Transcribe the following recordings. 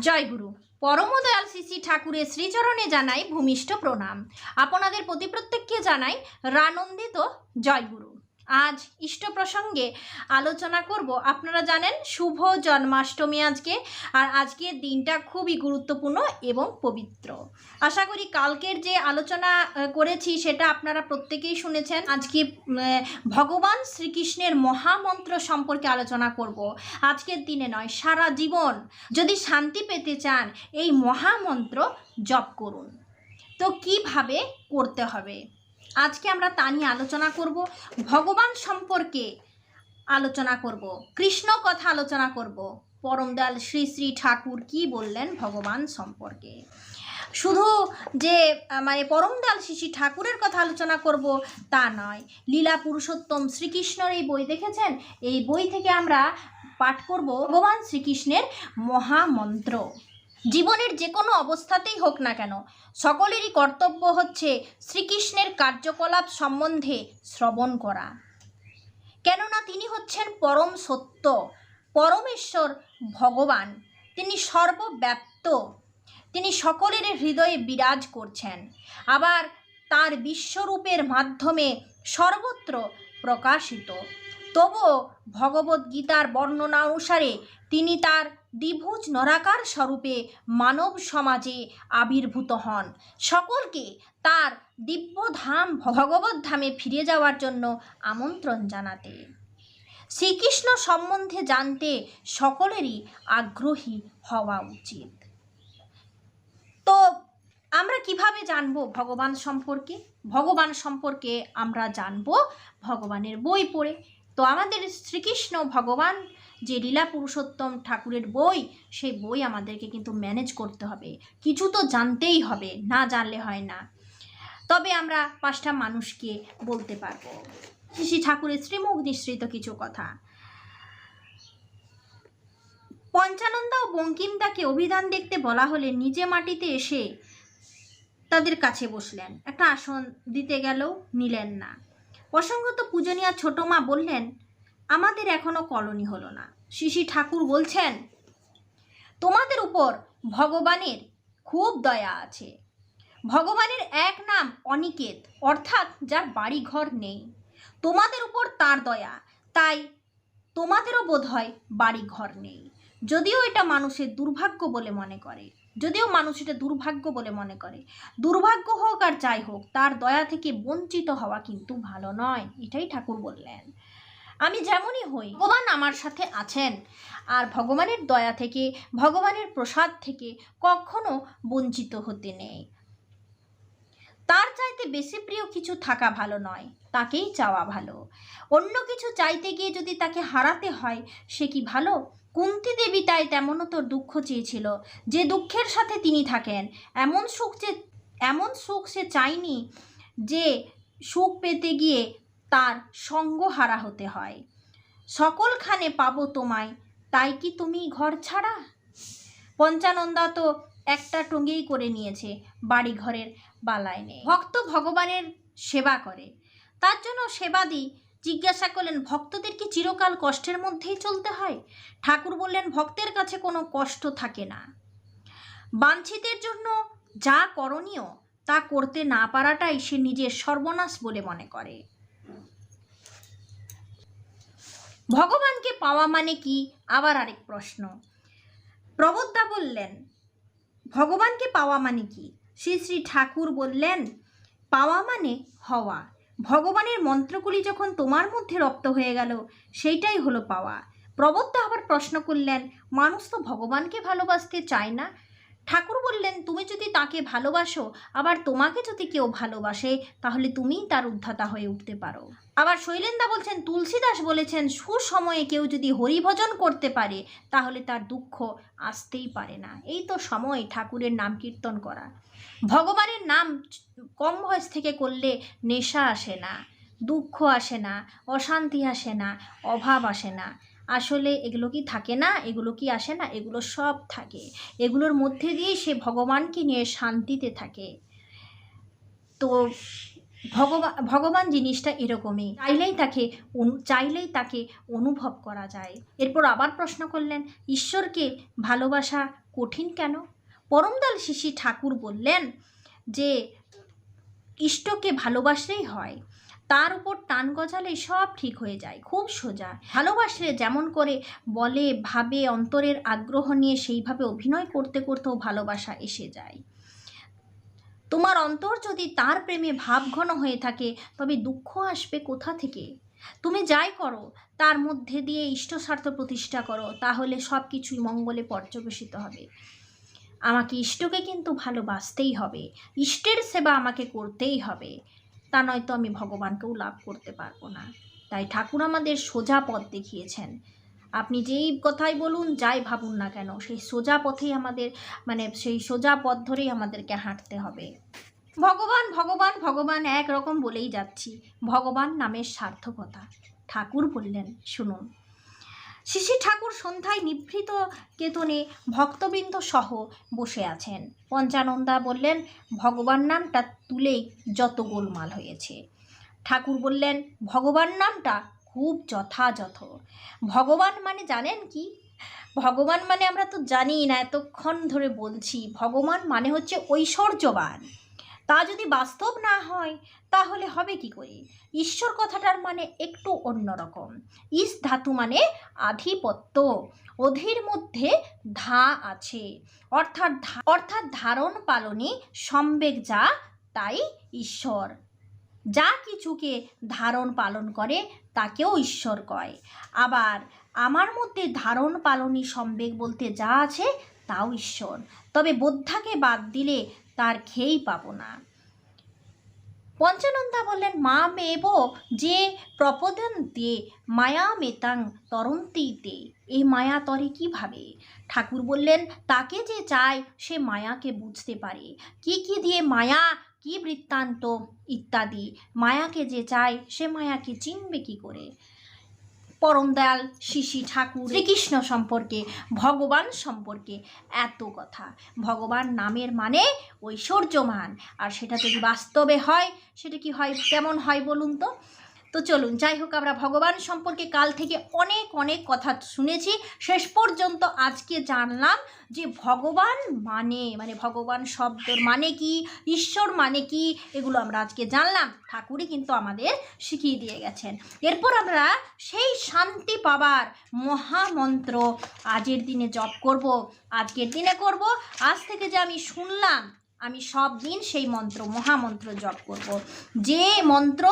জয় গুরু পরমদয়াল শ্রী ঠাকুরের শ্রীচরণে জানাই ভূমিষ্ঠ প্রণাম। আপনাদের প্রতি প্রত্যেককে জানাই রানন্দিত জয় গুরু আজ ইষ্ট প্রসঙ্গে আলোচনা করব। আপনারা জানেন, শুভ জন্মাষ্টমী আজকে, আর আজকের দিনটা খুবই গুরুত্বপূর্ণ এবং পবিত্র। আশা করি কালকের যে আলোচনা করেছি সেটা আপনারা প্রত্যেকেই শুনেছেন। আজকে ভগবান শ্রীকৃষ্ণের মহামন্ত্র সম্পর্কে আলোচনা করব। আজকের দিনে নয়, সারা জীবন যদি শান্তি পেতে চান, এই মহামন্ত্র জপ করুন। তো কীভাবে করতে হবে? আজকে আমরা তা নিয়ে আলোচনা করব। ভগবান সম্পর্কে আলোচনা করব। কৃষ্ণ কথা আলোচনা করব। পরমদয়াল শ্রী শ্রী ঠাকুর কি বললেন ভগবান সম্পর্কে? শুধু যে মানে পরমদয়াল শ্রী শ্রী ঠাকুরের কথা আলোচনা করব তা নয়। লীলা পুরুষোত্তম শ্রীকৃষ্ণর এই বই দেখেছেন? এই বই থেকে আমরা পাঠ করব ভগবান শ্রীকৃষ্ণের মহামন্ত্র। জীবনের যে কোনো অবস্থাতেই হোক না কেন, সকলেরই কর্তব্য হচ্ছে শ্রীকৃষ্ণের কার্যকলাপ সম্বন্ধে শ্রবণ করা। কেননা তিনি হচ্ছেন পরম সত্য, পরমেশ্বর ভগবান, তিনি সর্বব্যাপ্ত, তিনি সকলের হৃদয়ে বিরাজ করছেন, আবার তার বিশ্বরূপের মাধ্যমে সর্বত্র প্রকাশিত। তবুও ভগবদ্গীতার বর্ণনা অনুসারে তিনি তার দ্বিভুজ নরাকার স্বরূপে মানব সমাজে আবির্ভূত হন। সকলকে তার দিব্যধাম ভগবত ধামে ফিরে যাওয়ার জন্য আমন্ত্রণ জানাতে। শ্রীকৃষ্ণ সম্বন্ধে জানতে সকলেরই আগ্রহী হওয়া উচিত। তো, আমরা কীভাবে জানব ভগবান সম্পর্কে? ভগবান সম্পর্কে আমরা জানব ভগবানের বই পড়ে। তো আমাদের শ্রীকৃষ্ণ ভগবান যে লীলা পুরুষোত্তম ঠাকুরের বই, সেই বই আমাদেরকে কিন্তু ম্যানেজ করতে হবে। কিছু তো জানতেই হবে, না জানলে হয় না। তবে আমরা পাঁচটা মানুষকে বলতে পারব। শ্রী ঠাকুরের শ্রীমুখ নিঃসৃত কিছু কথা। পঞ্চানন্দা ও বঙ্কিমদাকে অভিধান দেখতে বলা হলে নিজে মাটিতে এসে তাদের কাছে বসলেন। একটা আসন দিতে গেলেও নিলেন না। প্রসঙ্গত পূজনীয়া ছোট মা বললেন আমাদের এখনও কলোনি হলো না। শিশি ঠাকুর বলছেন, তোমাদের উপর ভগবানের খুব দয়া আছে। ভগবানের এক নাম অনিকেত, অর্থাৎ যার বাড়ি ঘর নেই। তোমাদের উপর তার দয়া, তাই তোমাদেরও বোধ হয় বাড়ি ঘর নেই। যদিও এটা মানুষের দুর্ভাগ্য বলে মনে করে, যদিও মানুষ এটা দুর্ভাগ্য বলে মনে করে। দুর্ভাগ্য হোক আর যাই হোক, তার দয়া থেকে বঞ্চিত হওয়া কিন্তু ভালো নয়। এটাই ঠাকুর বললেন। আমি যেমনই হই, ভগবান আমার সাথে আছেন। আর ভগবানের দয়া থেকে, ভগবানের প্রসাদ থেকে কখনো বঞ্চিত হতে নেই। তার চাইতে বেশি প্রিয় কিছু থাকা ভালো নয়, তাকেই চাওয়া ভালো। অন্য কিছু চাইতে গিয়ে যদি তাকে হারাতে হয়, সে কি ভালো? কুন্তি দেবী তাই তেমনও তোর দুঃখ চেয়েছিল, যে দুঃখের সাথে তিনি থাকেন। এমন সুখ যে, এমন সুখ সে চায়নি যে, সুখ পেতে গিয়ে তার সঙ্গ হারা হতে হয়। সকলখানে পাবো তোমায়, তাই কি তুমি ঘর ছাড়া? পঞ্চানন্দা তো একটা টঙ্গেই করে নিয়েছে বাড়ি ঘরের বালায় নেই। ভক্ত ভগবানের সেবা করে। তার জন্য সেবা সেবাদি জিজ্ঞাসা করলেন, ভক্তদের কি চিরকাল কষ্টের মধ্যেই চলতে হয়? ঠাকুর বললেন, ভক্তের কাছে কোনো কষ্ট থাকে না। বাঞ্ছিতের জন্য যা করণীয়, তা করতে না পারাটাই সে নিজের সর্বনাশ বলে মনে করে। ভগবানকে পাওয়া মানে কি? আবার আরেক প্রশ্ন। প্রবোদ্ধা বললেন, ভগবানকে পাওয়া মানে কি? শ্রী শ্রী ঠাকুর বললেন, পাওয়া মানে হওয়া। ভগবানের মন্ত্রগুলি যখন তোমার মধ্যে রপ্ত হয়ে গেল, সেইটাই হলো পাওয়া। প্রবদ্ধ আবার প্রশ্ন করলেন, মানুষ তো ভগবানকে ভালোবাসতে চায় না ঠাকুর বললেন, তুমি যদি তাকে ভালোবাসো, আবার তোমাকে যদি কেউ ভালোবাসে, তাহলে তুমিই তার উদ্ধাতা হয়ে উঠতে পারো। আবার শৈলেন্দা বলছেন, তুলসীদাস বলেছেন, সুসময়ে কেউ যদি হরিভজন করতে পারে, তাহলে তার দুঃখ আসতেই পারে না। এই তো সময় ঠাকুরের নাম কীর্তন করা ভগবানের নাম কম বয়স থেকে করলে নেশা আসে না, দুঃখ আসে না, অশান্তি আসে না, অভাব আসে না। আসলে এগুলো কি থাকে না? এগুলো কি আসে না? এগুলো সব থাকে। এগুলোর মধ্যে দিয়েই সে ভগবানকে নিয়ে শান্তিতে থাকে। তো ভগবান ভগবান জিনিসটা এরকমই। চাইলেই তাকে চাইলেই তাকে অনুভব করা যায়। এরপর আবার প্রশ্ন করলেন, ঈশ্বরকে ভালোবাসা কঠিন কেন? পরমদাল শিশি ঠাকুর বললেন যে, ইষ্টকে ভালোবাসলেই হয়। তার উপর টান গজালে সব ঠিক হয়ে যায়, খুব সোজা। ভালোবাসলে যেমন করে বলে, ভাবে, অন্তরের আগ্রহ নিয়ে সেইভাবে অভিনয় করতে করতেও ভালোবাসা এসে যায়। তোমার অন্তর যদি তার প্রেমে ভাবঘন হয়ে থাকে, তবে দুঃখ আসবে কোথা থেকে? তুমি যাই করো, তার মধ্যে দিয়ে ইষ্ট স্বার্থ প্রতিষ্ঠা করো, তাহলে সব কিছুই মঙ্গলে পর্যবেসিত হবে। আমাকে ইষ্টকে কিন্তু ভালোবাসতেই হবে, ইষ্টের সেবা আমাকে করতেই হবে। তা নয়তো আমি ভগবানকেও লাভ করতে পারব না। তাই ঠাকুর আমাদের সোজা পথ দেখিয়েছেন। আপনি যেই কথাই বলুন, যাই ভাবুন না কেন, সেই সোজা পথেই আমাদের মানে সেই সোজা পথ ধরেই আমাদেরকে হাঁটতে হবে। ভগবান ভগবান ভগবান, একরকম বলেই যাচ্ছি। ভগবান নামের সার্থকতা। ঠাকুর বললেন, শুনুন। শিশি ঠাকুর সন্ধ্যায় নিভৃত কেতনে ভক্তবৃন্দ সহ বসে আছেন। পঞ্চানন্দা বললেন, ভগবান নামটা তুলেই যত গোলমাল হয়েছে। ঠাকুর বললেন, ভগবান নামটা খুব যথাযথ। ভগবান মানে জানেন কি? ভগবান মানে আমরা তো জানি না, এতক্ষণ ধরে বলছি। ভগবান মানে হচ্ছে ঐশ্বর্যবান। তা যদি বাস্তব না হয়, তাহলে হবে কি করে? ঈশ্বর কথাটার মানে একটু অন্যরকম ইস ধাতু মানে আধিপত্য। অধীর মধ্যে ধা আছে। অর্থাৎ অর্থাৎ ধারণ পালনে সম্বেগ যা, তাই ঈশ্বর। যা কিছুকে ধারণ পালন করে, তাকেও ঈশ্বর কয়। আবার আমার মধ্যে ধারণ পালনী সম্বেগ বলতে যা আছে, তাও ঈশ্বর। তবে বোদ্ধাকে বাদ দিলে তার খেয়েই পাবো না। পঞ্চানন্দা বললেন, মা মেব যে প্রপদন্তে মায়া মেতাং তরন্তীতে এই মায়া তরে কীভাবে? ঠাকুর বললেন, তাকে যে চায়, সে মায়াকে বুঝতে পারে। কি কি দিয়ে মায়া, কি বৃত্তান্ত ইত্যাদি, মায়াকে যে চায়, সে মায়াকে চিনবে কি করে? পরম দয়াল শিশি ঠাকুর শ্রীকৃষ্ণ সম্পর্কে, ভগবান সম্পর্কে এত কথা। ভগবান নামের মানে ঐশ্বর্যমান। আর সেটা যদি বাস্তবে হয়, সেটা কি হয়, কেমন হয় বলুন তো? তো চলুন, যাই হোক, আমরা ভগবান সম্পর্কে কাল থেকে অনেক অনেক কথা শুনেছি। শেষ পর্যন্ত আজকে জানলাম যে ভগবান মানে মানে ভগবান শব্দের মানে কি, ঈশ্বর মানে কি, এগুলো আমরা আজকে জানলাম। ঠাকুরই কিন্তু আমাদের শিখিয়ে দিয়ে গেছেন। এরপর আমরা সেই শান্তি পাবার মহামন্ত্র আজের দিনে জপ করব, আজকের দিনে করব। আজ থেকে যে আমি শুনলাম আমি সব দিন সেই মন্ত্র, মহামন্ত্র জপ করব। যে মন্ত্র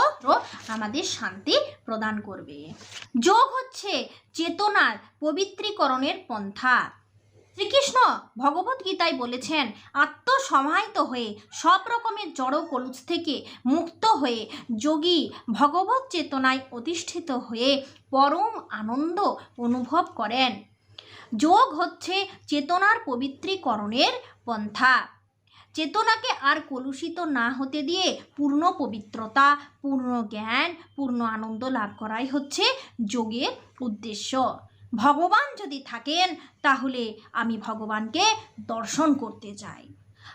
আমাদের শান্তি প্রদান করবে। যোগ হচ্ছে চেতনার পবিত্রীকরণের পন্থা। শ্রীকৃষ্ণ ভগবত গীতায় বলেছেন, আত্মসমাহিত হয়ে সব রকমের জড় কলুষ থেকে মুক্ত হয়ে যোগী ভগবত চেতনায় অধিষ্ঠিত হয়ে পরম আনন্দ অনুভব করেন। যোগ হচ্ছে চেতনার পবিত্রীকরণের পন্থা। চেতনাকে আর কলুষিত না হতে দিয়ে পূর্ণ পবিত্রতা, পূর্ণ জ্ঞান, পূর্ণ আনন্দ লাভ করাই হচ্ছে যোগের উদ্দেশ্য। ভগবান যদি থাকেন, তাহলে আমি ভগবানকে দর্শন করতে চাই।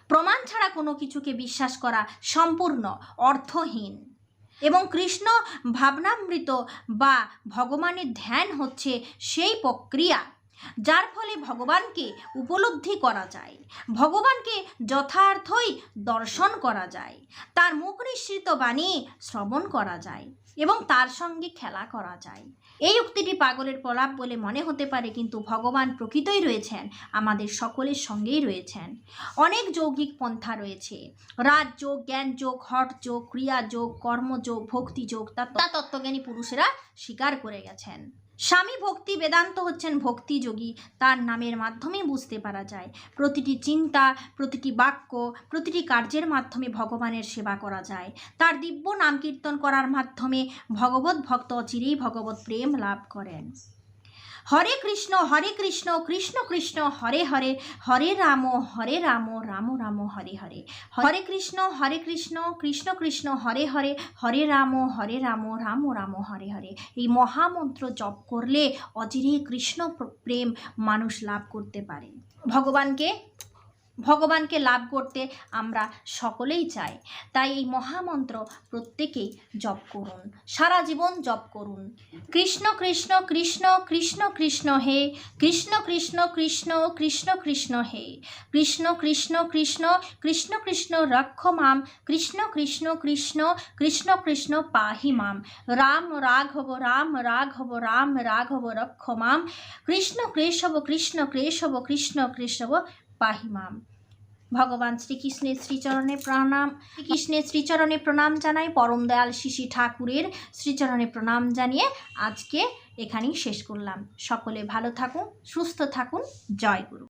প্রমাণ ছাড়া কোনো কিছুকে বিশ্বাস করা সম্পূর্ণ, অর্থহীন। এবং কৃষ্ণ ভাবনামৃত বা ভগবানের ধ্যান হচ্ছে সেই প্রক্রিয়া। যার ফলে ভগবানকে উপলব্ধি করা যায়। ভগবানকে যথার্থই দর্শন করা যায়। তার মুখ নিঃসৃত বাণী শ্রবণ করা যায় এবং তার সঙ্গে খেলা করা যায়। এই উক্তিটি পাগলের প্রলাপ বলে মনে হতে পারে, কিন্তু ভগবান প্রকৃতই রয়েছেন, আমাদের সকলের সঙ্গেই রয়েছেন। অনেক যৌগিক পন্থা রয়েছে। রাজ যোগ, জ্ঞান যোগ, হট যোগ, ক্রিয়া যোগ কর্মযোগ ভক্তি যোগ, তা তত্ত্বজ্ঞানী পুরুষেরা স্বীকার করে গেছেন। স্বামী ভক্তি বেদান্ত হচ্ছেন ভক্তিযোগী তার নামের মাধ্যমে বুঝতে পারা যায়। প্রতিটি চিন্তা, প্রতিটি বাক্য, প্রতিটি কার্যের মাধ্যমে ভগবানের সেবা করা যায়। তার দিব্য নাম কীর্তন করার মাধ্যমে ভগবত ভক্ত অচিরেই ভগবত প্রেম লাভ করেন। হরে কৃষ্ণ হরে কৃষ্ণ কৃষ্ণ কৃষ্ণ, হরে হরে হরে রাম হরে রাম রাম রাম, হরে হরে। হরে কৃষ্ণ হরে কৃষ্ণ কৃষ্ণ কৃষ্ণ, হরে হরে হরে রাম হরে রাম রাম রাম, হরে হরে। এই মহামন্ত্র জপ করলে অজিরে কৃষ্ণ প্রেম মানুষ লাভ করতে পারে। ভগবানকে ভগবানকে লাভ করতে আমরা সকলেই চাই তাই এই মহামন্ত্র প্রত্যেকেই জপ করুন সারা জীবন জপ করুন কৃষ্ণ কৃষ্ণ কৃষ্ণ কৃষ্ণ কৃষ্ণ হে কৃষ্ণ কৃষ্ণ কৃষ্ণ কৃষ্ণ কৃষ্ণ হে কৃষ্ণ কৃষ্ণ কৃষ্ণ কৃষ্ণ কৃষ্ণ রক্ষ মাম কৃষ্ণ কৃষ্ণ কৃষ্ণ কৃষ্ণ কৃষ্ণ পাহি মাম রাম রাঘব রাম রাঘব রাম রাঘব রক্ষ মাম কৃষ্ণ কেশব কৃষ্ণ কেশব কৃষ্ণ কেশব পাহি মাম। ভগবান শ্রীকৃষ্ণের শ্রীচরণে প্রণাম। শ্রীকৃষ্ণের শ্রীচরণে প্রণাম জানাই পরম দয়াল শিশি ঠাকুরের শ্রীচরণে প্রণাম জানিয়ে আজকে এখানেই শেষ করলাম। সকলে ভালো থাকুন, সুস্থ থাকুন। জয় গুরু।